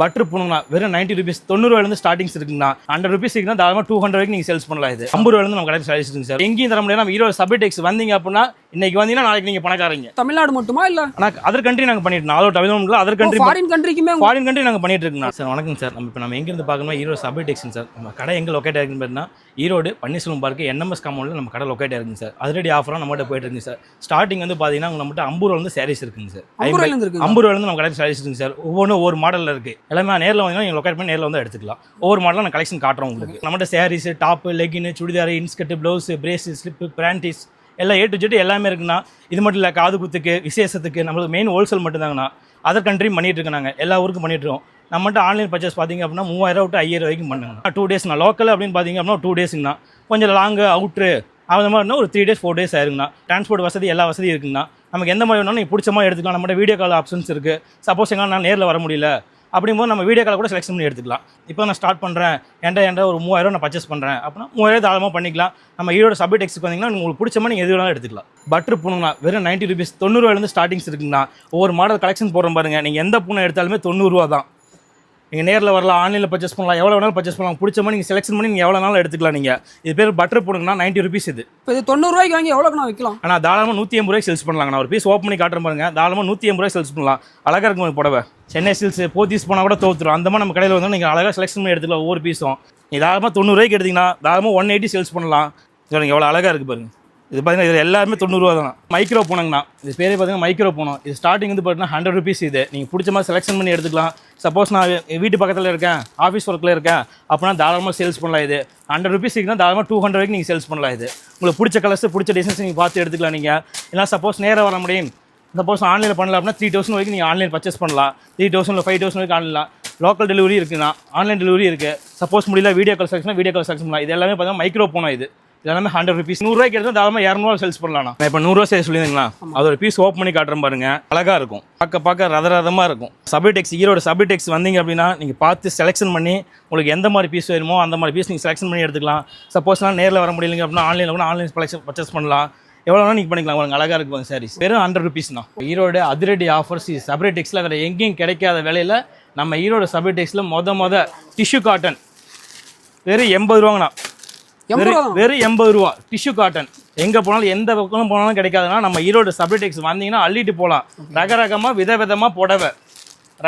Butter போகணும்னா வெறும் ninety rupees தொண்ணூறுவாயிலிருந்து ஸ்டார்டிங்ஸ் இருக்குங்கண்ணா. ஹண்ட்ரட் ருபீஸ் இருக்குன்னா தாராளமாக டூ ஹண்ட்ரட் வரைக்கும் நீங்கள் சேல்ஸ் பண்ணலாம் இது. ஐம்பது ரூபாயிலிருந்து நம்ம கடையில் சாய்ஸ் இருக்குங்க சார் எங்கேயும் தர முடியாது. நம்ம ஈரோடு சப்டெக்ஸ் வந்தீங்க அப்படின்னா இன்னைக்கு வந்தீங்கன்னா நாளைக்கு நீங்கள் பணக்காரங்க. தமிழ்நாடு மட்டுமா இல்ல? ஆனால் அதர் கண்ட்ரி நாங்கள் பண்ணிட்டு அதோட தமிழ்நாட்டில் அதர் கண்ட்ரி ஃபாரின் கண்ட்ரிக்குமே ஃபாரின் கண்ட்ரி நாங்கள் பண்ணிட்டு இருக்கோம். சார் வணக்கம் சார். நம்ம இப்போ நம்ம எங்கேருந்து பார்க்கணும் ஈரோடு சபை டெக்ஸன் சார். நம்ம கடை எங்கே லொக்கேட் ஆகிருக்குன்னு பார்த்தீங்கன்னா ஈரோடு பன்னீர்செல்வம் பார்க்கு என்எம்எஸ் காம்பவுண்டில் நம்ம கடை லொக்கேட் ஆயிருக்குங்க சார். அதிரடி ஆஃபராக நம்மகிட்ட போயிட்டு இருக்குங்க சார். ஸ்டார்டிங் வந்து பார்த்தீங்கன்னா நம்மகிட்ட ஐம்பது ரூபா வந்து சாரீஸ் இருக்குங்க சார். ஐம்பது ரூபாயிலிருந்து நம்ம கடையில் சாரீஸ் இருக்குங்க சார். ஒவ்வொன்றும் ஒவ்வொரு மாடலில் இருக்குது எல்லாமே நேரில் வந்தீங்கன்னா நீங்கள் லொக்கேட் பண்ணி நேரில் வந்து எடுத்துக்கலாம். ஒவ்வொரு மாடலும் நான் கலெக்ஷன் காட்டுறோம் உங்களுக்கு. நம்மகிட்ட sarees top legging churidar inskirt blouse bras slip brands எல்லாம் ஏ டு ஜெட் எல்லாமே இருக்குண்ணா இது மட்டும் இல்லை காது குத்துக்கு விசேஷத்துக்கு நம்மளுக்கு மெயின் ஹோல்சேல் மட்டும்தாங்கண்ணா. அதர் கண்ட்ரி பண்ணிட்டு இருக்கோம் நாங்கள் எல்லா ஊருக்கும் பண்ணிட்டு இருக்கோம். நம்மகிட்ட ஆன்லைன் பர்ச்சேஸ் பார்த்தீங்க அப்படின்னா மூவாயிரம் டு ஐயாயிரம் வரைக்கும் பண்ணுங்க டூ டேஸ் நான் லோக்கல் அப்படின்னு பார்த்தீங்க அப்படின்னா டூ டேஸுங்கண்ணா கொஞ்சம் லாங்கு அவுட்ரு அந்த மாதிரி ஒரு த்ரீ டேஸ் ஃபோர் டேஸ் ஆயிருங்கண்ணா. டிரான்ஸ்போர்ட் வசதி எல்லா வசதியும் இருக்குங்கண்ணா. நமக்கு எந்த மாதிரி வேணாலும் நீங்கள் பிடிச்ச மாதிரி எடுத்துக்கலாம். நம்மகிட்ட வீடியோ கால் ஆப்ஷன்ஸ் இருக்குது சப்போஸ் எங்கன்னா நான் நேரில் வர முடியல. அப்படிங்கும்போது நம்ம வீடியோ கால் கூட செலெக்ஷன் பண்ணி எடுத்துக்கலாம். இப்போ நான் ஸ்டார்ட் பண்ணுறேன் என்கிட்ட என்கிட்ட ஒரு மூவாயிரம் நான் பர்ச்சேஸ் பண்ணுறேன் அப்படின்னா மூவாயிரம் தாராளமாக பண்ணிக்கலாம். நம்ம ஈரோட சப்ஜெக்ட் டெக்ஸ்க்கு வந்தீங்கன்னா உங்களுக்கு பிடிச்ச மாதிரி நீங்கள் எது வேணாலும் எடுத்துக்கலாம். பட்டர் பூணுங்கண்ணா வெறும் நைன்ட்டி ருபீஸ் தொண்ணூறுவாயிலேருந்து ஸ்டார்டிங்ஸ் இருக்குங்கண்ணா. ஒவ்வொரு மாடல் கலெக்ஷன் போடுறோம் பாருங்க. நீங்கள் எந்த பூனை எடுத்தாலுமே தொண்ணூறுரூவா தான். நீங்கள் நேரில் வரலாம் ஆன்லைனில் பர்ச்சேஸ் பண்ணலாம் எவ்வளோ வேணாலும் பர்ச்சேஸ் பண்ணலாம். பிடிச்ச மாதிரி நீங்கள் செலெக்ஷன் பண்ணி நீங்கள் எவ்வளோ நாளும் எடுத்துக்கலாம் நீங்கள் இது பேர் பட்டர் பூணுங்கண்ணா நைன்ட்டி ருபீஸ் இது. இப்போ இது தொண்ணூறு ரூபாய்க்கு வாங்கி எவ்வளோக்கு நான் விற்கலாம் ஆனால் தாராளமாக நூற்றி ஐம்பது ரூபாய்க்கு சேல்ஸ் பண்ணலாங்க. நான் ஒரு பீஸ் ஓப்பன் பண்ணி காட்டுறேன் பாருங்க. தாராளமாக நூற்றி ஐம்பது ரூபாய் சேல்ஸ் பண்ணலாம். அழகாக இருக்கும் புடவை. சென்னை சில்ஸ் போத்தீஸ் போனால் கூட தோத்துரும். அந்த மாதிரி நம்ம கடையில் வந்து நீங்கள் அழகாக செலெக்ஷன் பண்ணி எடுத்துக்கலாம் ஒவ்வொரு பீஸும் நீ தாராளமாக தொண்ணூறுரூவாய்க்கு எடுத்தீங்கன்னா தாராளமாக ஒன் எயிட்டி சேல்ஸ் பண்ணலாம். எவ்வளோ அழகாக இருக்குது பாருங்க. இது பார்த்தீங்கன்னா இது எல்லாருமே தொண்ணூறுவா தான்? மைக்ரோ போனங்கண்ணா இது பேரே பார்த்தீங்கன்னா மைக்ரோ போனோம் இது ஸ்டார்டிங் வந்து பார்த்தீங்கன்னா ஹண்ட்ரட் ருபீஸ் இது. நீங்கள் பிடிச்ச மாதிரி செலெக்ஷன் பண்ணி எடுத்துக்கலாம். சப்போஸ் நான் வீட்டு பக்கத்தில் இருக்கேன் ஆஃபீஸ் ஒர்க்கில் இருக்கேன் அப்படின்னா தாராளமாக சேல்ஸ் பண்ணலாம் இது. ஹண்ட்ரட் ருபீஸ் இருக்குன்னா தாராளமாக டூ ஹண்ட்ரட் வரைக்கும் நீங்கள் சேல்ஸ் பண்ணலாம் இது. உங்களுக்கு பிடிச்ச கலர்ஸ் பிடிச்ச டிசைன்ஸ் நீங்கள் பார்த்து எடுத்துக்கலாம் நீங்கள் இல்லை சப்போஸ் நேராக வர முடியும். சப்போஸ் ஆன்லைனில் பண்ணலாம் அப்படின்னா த்ரீ தௌசண்ட் வரைக்கும் நீங்கள் ஆன்லைன் பர்ச்சேஸ் பண்ணலாம். த்ரீ தௌசண்ட் ஃபைவ் தௌசண்ட் வரைக்கும் ஆன்லாம் லோக்கல் டெலிவரி இருக்குண்ணா. ஆன்லைன் டெலிவரி இருக்குது சப்போஸ் முடியல video call section video call section பண்ணலாம். இது எல்லாமே பார்த்தீங்கன்னா மைக்ரோ போனோம் இது. எல்லாமே ஹண்ட்ரட் ருபீஸ் நூறுரூவாய்க்கு எடுத்தால் தாராளமாக இரநூறுவா சேல்ஸ் பண்ணலாம் நான் இப்போ நூறுரூவா சேல்ஸ் சொல்லியிருந்தீங்களா அது ஒரு பீஸ் ஓப்பன் பண்ணி காட்டுறேன் பாருங்க. அழகாக இருக்கும். பார்க்க பார்க்க ரத ரதமாக இருக்கும். சபிடெக்ஸ் ஈரோட சபிடெக்ஸ் வந்தீங்க அப்படின்னா நீங்கள் பார்த்து செலெக்ஷன் பண்ணி உங்களுக்கு எந்த மாதிரி பீஸ் வேணுமோ அந்த மாதிரி பீஸ் நீங்கள் செலெக்ஷன் பண்ணி எடுத்துக்கலாம். சப்போஸ் நான் நேரில் வர முடியலைங்க அப்படின்னா ஆன்லைனில் கூட ஆன்லைன் பர்ச்சேஸ் பண்ணலாம். எவ்வளோ வேணால் நீங்கள் பண்ணிக்கலாம். உங்களுக்கு அழகாக இருக்கும் சாரீஸ் வெறும் ஹண்ட்ரட் ருபீஸ் தான். ஈரோடு அதிரடி ஆஃபர்ஸ் சப்ரேடெக்ஸில் வேறு எங்கேயும் கிடைக்காத விலையில் நம்ம ஈரோடு சப்ரேடெக்ஸில் மொத மொத டிஷ்யூ காட்டன் வெறும் எண்பது ரூபாங்கண்ணா. வெறும் எண்பது ரூபா. டிஷ்யூ காட்டன் எங்கே போனாலும் எந்த பக்கம் போனாலும் கிடைக்காதுன்னா நம்ம ஈரோடு சப்ரேடெக்ஸ் வந்தீங்கன்னா அள்ளிட்டு போகலாம் ரக ரகமாக வித விதமாக புடவை.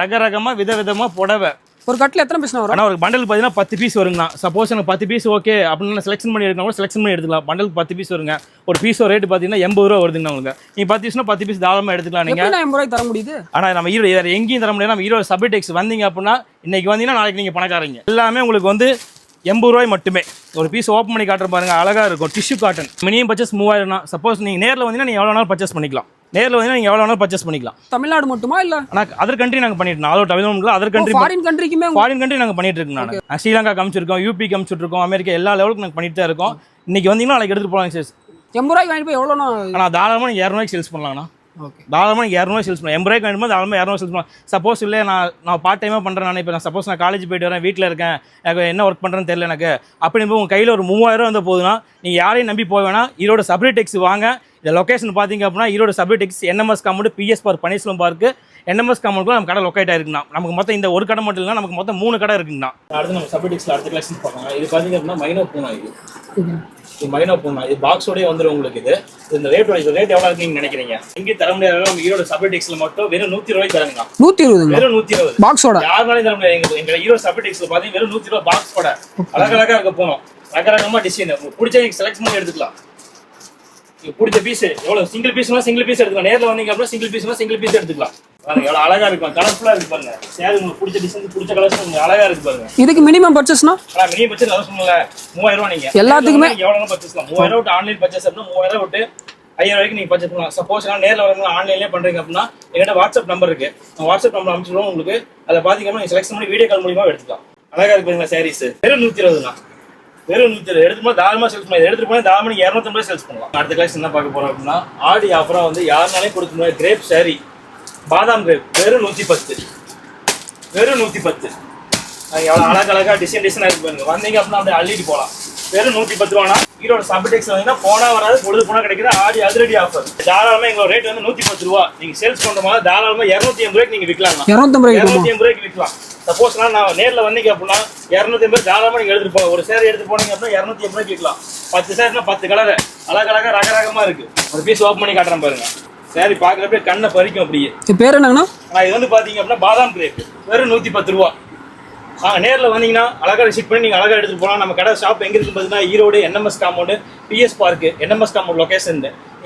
ரக ரகமாக வித விதமாக புடவை. ஒரு கட்டில் எத்தனை பீஸ் வரும்? ஆனால் ஒரு பண்டல் பார்த்தீங்கன்னா பத்து பீஸ் வருங்கண்ணா. சப்போஸ் எனக்கு பத்து பீஸ் ஓகே அப்படின்னு செலெக்ஷன் பண்ணி எடுக்கணும் செலெக்ஷன் பண்ணி எடுத்துக்கலாம். பண்டலுக்கு பத்து பீஸ் வருங்க. ஒரு பீஸ் ரேட் பார்த்தீங்கன்னா எண்பது ரூபா வருதுங்க உங்களுக்கு. நீங்கள் பத்து பீஸ்னா பத்து பீஸ் தாராளமாக எடுத்துக்கலாம் நீங்கள் எண்பது ரூபாய்க்கு தர முடியுது? ஆனால் நம்ம ஈரோடு வேறு எங்கேயும் தர முடியாது நம்ம ஈரோடு சப்டெக்ஸ் வந்தீங்க அப்படின்னா இன்னைக்கு வந்தீங்கன்னா நாளைக்கு நீங்கள் பணக்காரங்க. எல்லாமே உங்களுக்கு வந்து எண்பது ரூபாய் மட்டுமே. ஒரு பீஸ் ஓப்பன் பண்ணி காட்டுற பாருங்க அழகாக இருக்கும். டிஷ்யூ காட்டன் மினிமம் பர்ச்சேஸ் மூவாயிரம் தான். சப்போஸ் நீங்கள் நேரில் வந்தீங்கன்னா நீங்கள் எவ்வளோ வேணாலும் பர்ச்சேஸ் பண்ணிக்கலாம். நேரில் வந்தீங்கன்னா நீங்கள் எவ்வளோ வேணாலும் பர்ச்சேஸ் பண்ணிக்கலாம். தமிழ்நாடு மட்டுமா இல்ல? ஆனால் அதர் கண்ட்ரி நாங்கள் பண்ணிட்டு அதோட தமிழ்நாட்டில் அதர் கண்ட்ரி ஃபாரின் கண்ட்ரிக்குமே ஃபாரின் கண்ட்ரி நாங்கள் பண்ணிட்டு இருக்கோம் நான். ஸ்ரீலங்கா காமிச்சிருக்கோம் யூபி காமிச்சிட்ருக்கோம் அமெரிக்கா எல்லா லெவலுக்கும் நாங்கள் பண்ணிட்டு தான் இருக்கோம். இன்னைக்கு வந்தீங்கன்னா நாளைக்கு எடுத்துகிட்டு போகலாம் சார் எண்பது ரூபாய்க்கு வாங்கிட்டு போய் எவ்வளோண்ணா ஆனால் தாராளமாக நீங்கள் இரநூறுவாய்க்கு சேல்ஸ் பண்ணலாம்ண்ணா தாராளமாக நீங்கள் இரநூறுவா சேல்ஸ் பண்ணலாம். எண்பது ரூபாய்க்கு வேணுமோ? தாராளமாக இரநூறு சேல்ஸ் பண்ணலாம். சப்போஸ் இல்லை நான் நான் பார்ட் டைமாக பண்ணுறேன் நான் இப்போ நான் சப்போஸ் நான் காலேஜ் போயிட்டு வரேன் வீட்டில் இருக்கேன். எனக்கு என்ன ஒர்க் பண்ணுறேன்னு தெரியல எனக்கு. அப்படி உங்கள் கையில் ஒரு மூவாயிரம் வந்த போதுன்னா நீங்கள் யாரையும் நம்பி போக வேணாம். ஈரோட சப்ரேட் டெக்ஸ் வாங்க. இந்த லொக்கேஷன் பார்த்தீங்க அப்படின்னா ஈரோட சப்ரேட் டெக்ஸ் என்எம்எஸ் காமௌண்ட் பிஎஸ் பார்க் பனீஸ்வரம் பார்க்கு என்எம்எஸ் காமௌண்ட் நம்ம கடை லொக்கேட் ஆயிருக்குண்ணா நமக்கு மொத்தம் இந்த ஒரு கடை மட்டும் இல்லை நமக்கு மொத்தம் மூணு கடை இருக்குங்கண்ணா. அடுத்து நம்ம டெக்ஸில் அடுத்த கலெக்ஷன் பார்க்கலாம் இது பார்த்தீங்க அப்படின்னா மைனோ பூனா இது. இது மைனோ பூனா இது பாக்ஸோடய வந்துடும் உங்களுக்கு இது. இந்த ரேட் இது ரேட் எவ்வளோ இருக்குன்னு நினைக்கிறீங்க? எங்கேயும் தர முடியாத நம்ம ஈரோட சப்ரேட் மட்டும் வெறும் நூற்றி ரூபாய்க்கு தரங்கண்ணா. நூற்றி இருபதுங்க வெறும் நூற்றி இருபது. பாக்ஸோட யாருனாலும் தர முடியாது. எங்க எங்க ஹீரோ சப்டெக்ஸ்ல பாத்தீங்கன்னா வெறும் நூத்தி ரூபா பாக்ஸ் கூட அழகழகா இருக்க போனோம். ரகரகமா டிசைன் உங்களுக்கு பிடிச்ச நீங்க செலக்ட் பண்ணி எடுத்துக்கலாம். பிடிச்ச பீஸ் எவ்வளவு? சிங்கிள் பீஸ்னா சிங்கிள் பீஸ் எடுத்துக்கலாம். நேர்ல வந்தீங்க அப்படின்னா சிங்கிள் பீஸ்னா சிங்கிள் பீஸ் எடுத்துக்கலாம். பாருங்க எவ்வளவு அழகா இருக்கும் கலர்ஃபுல்லா இருக்கு பாருங்க. சேரு உங்களுக்கு பிடிச்ச டிசைன் பிடிச்ச கலர்ஸ் உங்களுக்கு அழகா இருக்கு பாருங்க. இதுக்கு மினிமம் பர்ச்சேஸ்னா ஆனா மினிமம் பட்ஜெட் அதான் சொன்னல மூவாயிரம் ரூபாய் நீங்க. எல்லாத்துக்குமே- எவ்வளவு பர்ச்சேஸ்லாம் மூவாயிரம் விட்டு ஆன்லைன் பர்ச்சேஸ் அப்படின்னா மூவாயிரம் விட்டு ஐயாயிரம் வரைக்கும் நீங்க பர்ச்சேஸ் பண்ணலாம். சப்போஸ் நான் நேரில் வரவங்க ஆன்லைன்லேயே பண்றீங்க அப்படின்னா எங்கிட்ட வாட்ஸ்அப் நம்பர் இருக்கு. வாட்ஸ்அப் நம்பர் அனுப்பிச்சிடுவோம் உங்களுக்கு. அதை பாத்தீங்கன்னா நீங்க செலக்ஷன் பண்ணி வீடியோ கால் மூலியமா எடுத்துக்கலாம். அழகா இருக்கு பாருங்களா சாரீஸ் வெறும் நூத்தி இருபதுண்ணா வெறும் நூத்தி இருபது. எடுத்து போனால் தாராளமா சேல்ஸ் பண்ணலாம். எடுத்துட்டு போனால் இரநூத்தம்பது சேல்ஸ் பண்ணலாம். அடுத்த கிளாஸ் என்ன பார்க்க போறோம் அப்படின்னா ஆடி ஆஃபரா வந்து யாருனாலே கொடுக்க முடியாது. கிரேப் சாரி பாதாம் கிரேப் வெறும் நூத்தி பத்து வெறும் நூத்தி பத்து எவ்வளோ அழகு அழகா டிசைன் டிசைனாக இருக்கு பாருங்க. வந்தீங்க அப்படின்னா அப்படியே அள்ளிட்டு போகலாம். வெறும் நூற்றி பத்து ரூபானா ஈரோட சப்டெக்ஸ் வந்தீங்கன்னா போனா வராது பொழுது போனா கிடைக்கிற ஆடி அதிரடி ஆஃபர் தாராளமா எங்களோட ரேட் வந்து நூற்றி பத்து ரூபா. நீங்க சேல்ஸ் பண்ற மாதிரி தாராளமா இரநூத்தி எண்பது ரூபாய்க்கு நீங்க விற்கலாம். ரூபாய்க்கு இரநூத்தி எண்பது ரூபாய்க்கு விற்கலாம். சப்போஸ்னா நான் நேரில் வந்தீங்க அப்படின்னா இரநூத்தி ஐம்பது தாராளமாக நீங்கள் எடுத்துட்டு போங்க ஒரு சேர் எடுத்து போனீங்க அப்படின்னா இரநூத்தி ஐம்பது கேட்கலாம் பத்து சேருனா பத்து கலர் அழகழகாக ரக ரகமாக இருக்கு. ஒரு பீஸ் ஓப்பன் பண்ணி காட்டுறேன் பாருங்க. சேரீ பார்க்குறப்ப கண்ணை பறிக்கும் அப்படியே. இது பேர் என்னங்கண்ணா? ஆனால் இது வந்து பார்த்தீங்க அப்படின்னா பாதாம் கிரேப். வெறும் நூற்றி பத்து ரூபா. ஆ நேரில் வந்தீங்கன்னா அழகாக ரிசீட் பண்ணி நீங்கள் அழகாக எடுத்துகிட்டு போகலாம் நம்ம கடை ஷாப் எங்கே இருக்குன்னு பார்த்தீங்கன்னா Erode NMS compound BS park NMS compound location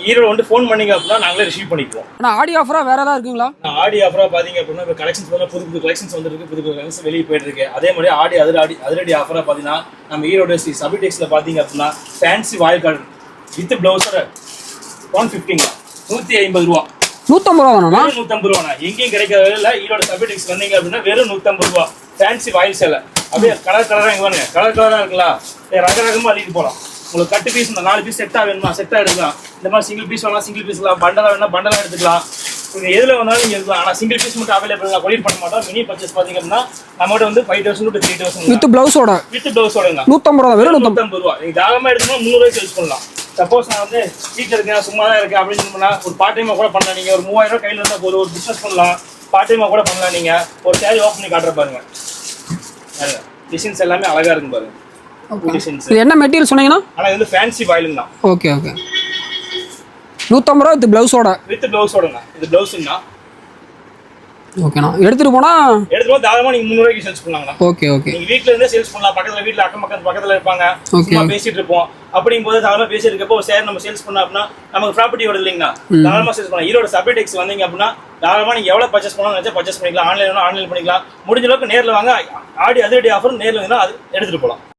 Erode வந்து ஃபோன் பண்ணீங்க அப்படின்னா நாங்களே ரிசீவ் பண்ணிக்குவோம். அண்ணா ஆடி ஆஃபராக வேறு ஏதாவது இருக்குங்களா? நான் ஆடி ஆஃபராக பார்த்தீங்க அப்படின்னா இப்போ கலெக்ஷன்ஸ் வந்து புது புது கலெக்ஷன்ஸ் வந்துருக்கு. புது புது கலெக்ஷன்ஸ் வெளியே போயிட்டு இருக்கு அதே மாதிரி ஆடி அதிரடி அதிரடி ஆஃபராக பார்த்தீங்கன்னா நம்ம ஈரோடு ஸ்ரீ சபிடெக்ஸில் பார்த்தீங்க அப்படின்னா fancy voile garden with ப்ளவுஸர் one ஃபிஃப்டிங்க நூற்றி ஐம்பது ரூபா. நூற்றம்பது ரூபா வெறும் நூற்றம்பது ரூபாண்ணா. எங்கேயும் கிடைக்காத இல்லை ஈரோடு சபிடெக்ஸ் வந்தீங்க அப்படின்னா வெறும் நூற்றம்பது ரூபா. ஃபேன்சி வாயில் சேலை அப்படியே கலர் கலராக இங்கே பாருங்க. கலர் கலராக அப்படியே ரக ரகமாக அள்ளிட்டு போகலாம் உங்களுக்கு கட்டு பீஸ் இந்த நாலு பீஸ் செட்டாக வேணுமா? செட்டாக எடுக்கலாம். இந்த மாதிரி சிங்கிள் பீஸ் வேணா சிங்கிள் பீஸ்லாம் பண்டலாக வேணா பண்டலாக எடுத்துக்கலாம். நீங்கள் எதில் வந்தாலும் நீங்கள் எடுக்கலாம். ஆனால் சிங்கிள் பீஸ் மட்டும் அவைலபிள் தான் கொரியர் பண்ண மாட்டோம். மினி பர்ச்சேஸ் அப்படின்னா நம்மகிட்ட வந்து five thousand to three thousand with ப்ளவுஸோட வித் டோஸோடங்க நூற்றம்பது ரூபா வெறும் நூற்றம்பது ரூபா. நீங்கள் தாராளமாக எடுத்தோம்னா முந்நூறுவாய்க்கு சேல்ஸ் பண்ணலாம். சப்போஸ் நான் வந்து வீட்டில் இருக்கேன் சும்மா தான் இருக்கேன் அப்படின்னு சொன்னா ஒரு பார்ட் டைமாக கூட பண்ணலாம். நீங்கள் ஒரு மூவாயிரம் ரூபாய் கையில் இருந்தால் போதும். ஒரு பிஸ்னஸ் பண்ணலாம். பார்ட் டைமாக கூட பண்ணலாம் நீங்கள் ஒரு சேரி ஓப்பன் பண்ணி காட்டுற பாருங்க. டிசைன்ஸ் எல்லாமே அழகாக இருக்கும் பாருங்க. என்ன மெட்டீரியல் சொன்னீங்கன்னா? ஆனால் இது வந்து ஃபேன்சி வாயிலுங்க தான். ஓகே ஓகே நூற்றம்பது ரூபா வித் ப்ளவுஸோட வித் ப்ளவுஸோடங்க இது ப்ளவுஸுங்கண்ணா ஓகேண்ணா. எடுத்துகிட்டு போனால் எடுத்துட்டு வந்து தாராளமாக நீங்கள் முந்நூறுவாய்க்கு சேல்ஸ் பண்ணலாங்கண்ணா. Okay okay. நீங்க வீட்ல இருந்தே சேல்ஸ் பண்ணலாம். பக்கத்துல வீட்ல அக்கம் பக்கத்து பக்கத்துல இருப்பாங்க. சும்மா பேசிட்டு இருப்போம். அப்படிங்கும்போது தாராளமா பேசிட்டு இருக்கப்போ சேர் நம்ம சேல்ஸ் பண்ணோம் அப்படின்னா நமக்கு ப்ராப்பர்ட்டி வருது இல்லைங்களா தாராளமா சேல்ஸ் பண்ணலாம். ஈரோட சப்டெக்ஸ் வந்தீங்க அப்படின்னா தாராளமா நீங்க எவ்வளவு பர்ச்சேஸ் பண்ணணும் நினைச்சா பர்ச்சேஸ் பண்ணிக்கலாம். ஆன்லைன் ஆன்லைன் பண்ணிக்கலாம். முடிஞ்ச அளவுக்கு நேர்ல வாங்க. ஆடி அதிரடி ஆஃபர் நேர்ல வந்தா அது எடுத்துட்டு போலாம்